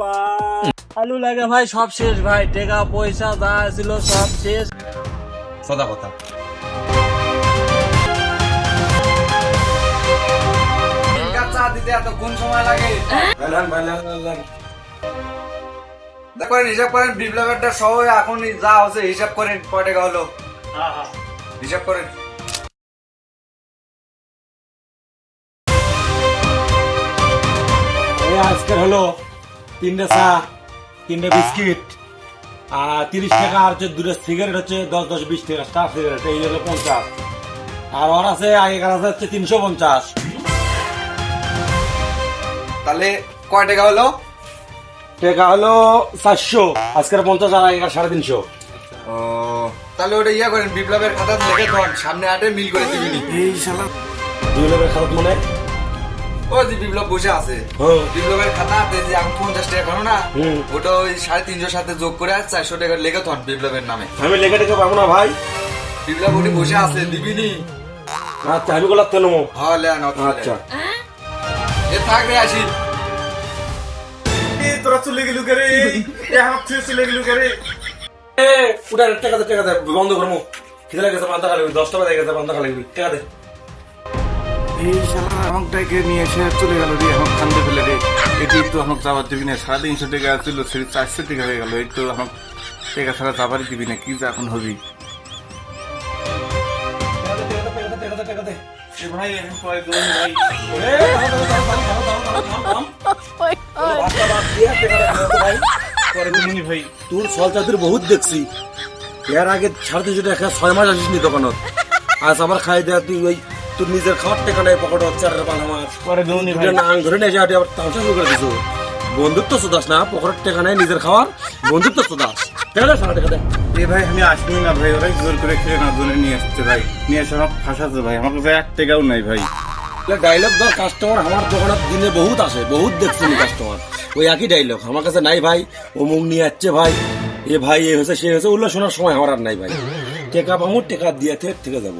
পাঁচ আলু লাগে ভাই সব শেষ ভাই। টাকা পয়সা যা ছিল সব শেষ। সদা কথা। চা দিতে এত কোন সময় লাগে? দেখেন হিসাব করেন বিপ্লবেরটা সহ এখন যা হচ্ছে হিসাব করেন কয় টাকা হলো? হিসাব করেন। আজকের হলো তিনটে চা তিনটে বিস্কিট আর তিরিশ টাকা আর হচ্ছে দুটো সিগারেট হচ্ছে দশ দশ বিশ টাকা স্টার সিগারেট এই হলো পঞ্চাশ। আর ওর আছে আগেকার আছে হচ্ছে তিনশো পঞ্চাশ। তাহলে কয় টাকা হলো? টাকা হলো চারশো আজকের পঞ্চাশ আর আগেকার সাড়ে তিনশো। তাহলে ওটা ইয়া করেন বিপ্লবের খাতা লিখে সামনে হাটে মিল করে দিবি। এই শালা লোকের খারাপ মনে? ও যে বিপ্লব বসে আছে। হ্যাঁ। বিপ্লবের যে পঞ্চাশ টাকা না ওটা ওই সাড়ে তিনশোর সাথে যোগ করে আর চারশো টাকা লেগে বিপ্লবের নামে। আমি লেখা টেখে পাবো না ভাই। বিপ্লব ওটি বসে আছে দিবিনি আচ্ছা আমি গোলাপ তেল নেব। হ্যাঁ লেন আচ্ছা। এ আসি। তোরা চলে গেলু করে চলে গেলু করে এ উঠা টাকা দে টাকা দে বন্ধ করব খিদে লাগেছে বান্ধা খালি দশটা বাজে গেছে বান্ধা খালি টাকা দে। এই শালা নিয়ে চলে গেল রে রে। এটি তো দিবি না সাড়ে তিনশো টাকা ছিল চারশো টাকা হয়ে গেল, এই তো দিবি না, কি এখন হবি? ভাই বহুত দেখছি। এর আগে সাড়ে তিনশো টাকা ছয় মাস আসিস নি দোকানত। আজ আবার খাই দেয়া তুই ওই তোর নিজের খাওয়ার টাকা পকেট হচ্ছে? আর পাল আমার পরে দেবো ভাই। নাং ধরে নিয়ে যাওয়া আবার তামসা শুরু করে দিছো। বন্ধুত্ব সুদাস না পকেটের টাকা নিজের খাওয়ার? বন্ধুত্ব সুদাস। সারা টাকা এ ভাই আমি আসবি না ভাই ওরাই জোর করে খেয়ে না নিয়ে আসছে ভাই। নিয়ে এসে ফাঁসাচ্ছে ভাই আমার কাছে এক টাকাও নাই ভাই। ডাইলগ ধর কাস্টমার আমার দোকানে দিনে বহুত আসে বহুত দেখছি কাস্টমার ওই একই ডাইলগ আমার কাছে নাই ভাই অমুক নিয়ে যাচ্ছে ভাই। এ ভাই এ হয়েছে সে হয়েছে ওগুলো শোনার সময় আমার আর নাই ভাই। টেকা পাবো টেকা দিয়ে থেকে থেকে যাব।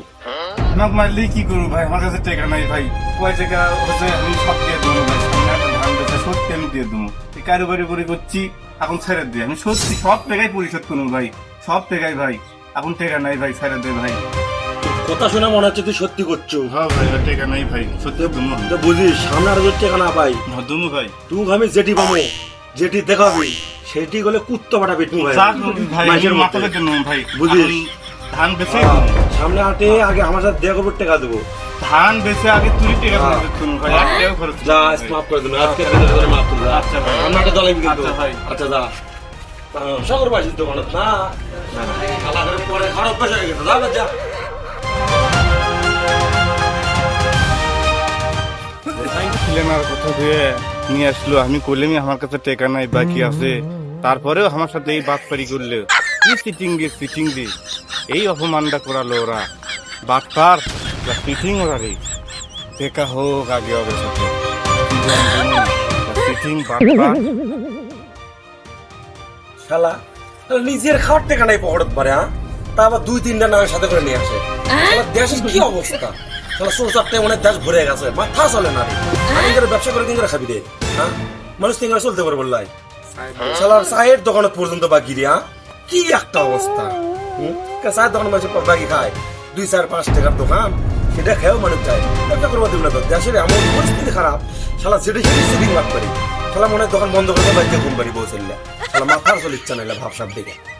মারলে কি করব ভাই আমার কাছে টাকা নাই ভাই। কয় টাকা হচ্ছে আমি সব দিয়ে দেবো ভাই। সামনে একটা ধান বেচে সত্যি আমি দিয়ে দেবো? কারোবারি করে করছি এখন ছেড়ে দিয়ে আমি সত্যি সব টাকাই পরিশোধ করব ভাই। সব টাকাই ভাই। এখন টাকা নাই ভাই ছেড়ে দে ভাই। কথা শুনে মনে হচ্ছে তুই সত্যি করছ। হ্যাঁ ভাই টাকা নাই ভাই। সত্যি তো বুঝিস সামনে আর টাকা না পাই। দুমো ভাই। তুই আমি যেটি পাবো যেটি দেখাবি সেটি গেলে কুত্তো পাটা পিটু ভাই। ভাই আমি জন্য ভাই। বুঝিস? ধান বেচে সামনে হাটে আগে আমার সাথে দেখা করব টাকা দেবো। ধান বেচে আগে তুই টাকা। খরচ করব ভাই এক টাকা খরচ যা মাফ করে দিন আজকে জন্য মাফ করে আচ্ছা ভাই। কিন্তু আচ্ছা ভাই। আচ্ছা যা। বাসির দোকানত না। খালা করে পরে খারাপ গেছে। যা যা। কথা দিয়ে নিয়ে আসলো। আমি করলামই আমার কাছে টেকা নাই বাকি আছে। তারপরেও আমার সাথে এই বাটপারি করলে। কি সিটিং দিয়ে সিটিং দিয়ে এই অপমানটা করালো ওরা। বাটপার সিটিং ওরা রে। টেকা হোক আগে সাথে সিটিং বাটপার শালা তাহলে নিজের খাওয়ার টাকা নাই পকেটত পারে হ্যাঁ তা আবার দুই তিনটা নামের সাথে করে নিয়ে আসে। দেশের কি অবস্থা? শালা সোর চারটে মনে দেশ ভরে গেছে। মাথা চলে না রে। ব্যবসা করে কিন খাবি রে হ্যাঁ মানুষ তিন চলতে পারে বললাই। শালার চায়ের দোকানত পর্যন্ত বাকি রে হ্যাঁ কি একটা অবস্থা হুম? চায়ের দোকান মানুষ বাকি খায়। দুই, চার, পাঁচ টাকার দোকান, সেটা খেয়েও মানুষ যায়। ব্যবসা করব দেবো না তো দেশের এমন পরিস্থিতি খারাপ, শালা সেটা সেটি সেদিন লাভ করি শালা মনে হয় দোকান বন্ধ করে বাড়িতে ঘুম পারি বসে শালা মাথার চলে ইচ্ছা নাইলে ভাবসাব দেখে।